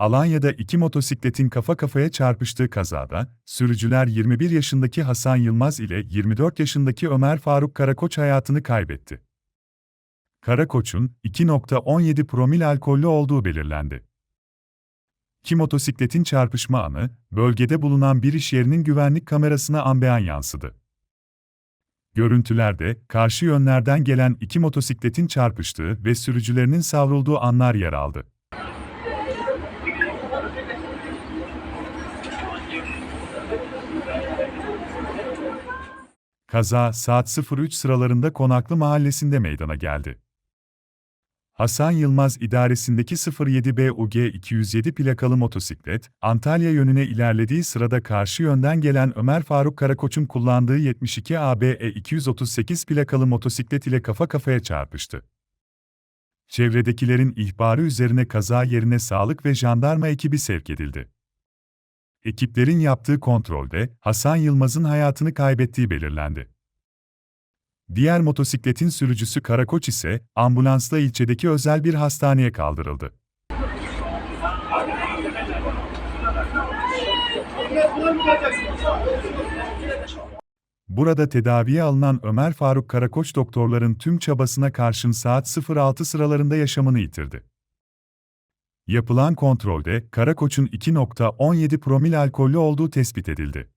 Alanya'da iki motosikletin kafa kafaya çarpıştığı kazada, sürücüler 21 yaşındaki Hasan Yılmaz ile 24 yaşındaki Ömer Faruk Karakoç hayatını kaybetti. Karakoç'un 2.17 promil alkollü olduğu belirlendi. İki motosikletin çarpışma anı, bölgede bulunan bir iş yerinin güvenlik kamerasına ambeyan yansıdı. Görüntülerde, karşı yönlerden gelen iki motosikletin çarpıştığı ve sürücülerinin savrulduğu anlar yer aldı. Kaza saat 03 sıralarında Konaklı Mahallesi'nde meydana geldi. Hasan Yılmaz idaresindeki 07B UG 207 plakalı motosiklet, Antalya yönüne ilerlediği sırada karşı yönden gelen Ömer Faruk Karakoç'un kullandığı 72 ABE 238 plakalı motosiklet ile kafa kafaya çarpıştı. Çevredekilerin ihbarı üzerine kaza yerine sağlık ve jandarma ekibi sevk edildi. Ekiplerin yaptığı kontrolde Hasan Yılmaz'ın hayatını kaybettiği belirlendi. Diğer motosikletin sürücüsü Karakoç ise ambulansla ilçedeki özel bir hastaneye kaldırıldı. Burada tedaviye alınan Ömer Faruk Karakoç doktorların tüm çabasına karşın saat 06 sıralarında yaşamını yitirdi. Yapılan kontrolde Karakoç'un 2.17 promil alkollü olduğu tespit edildi.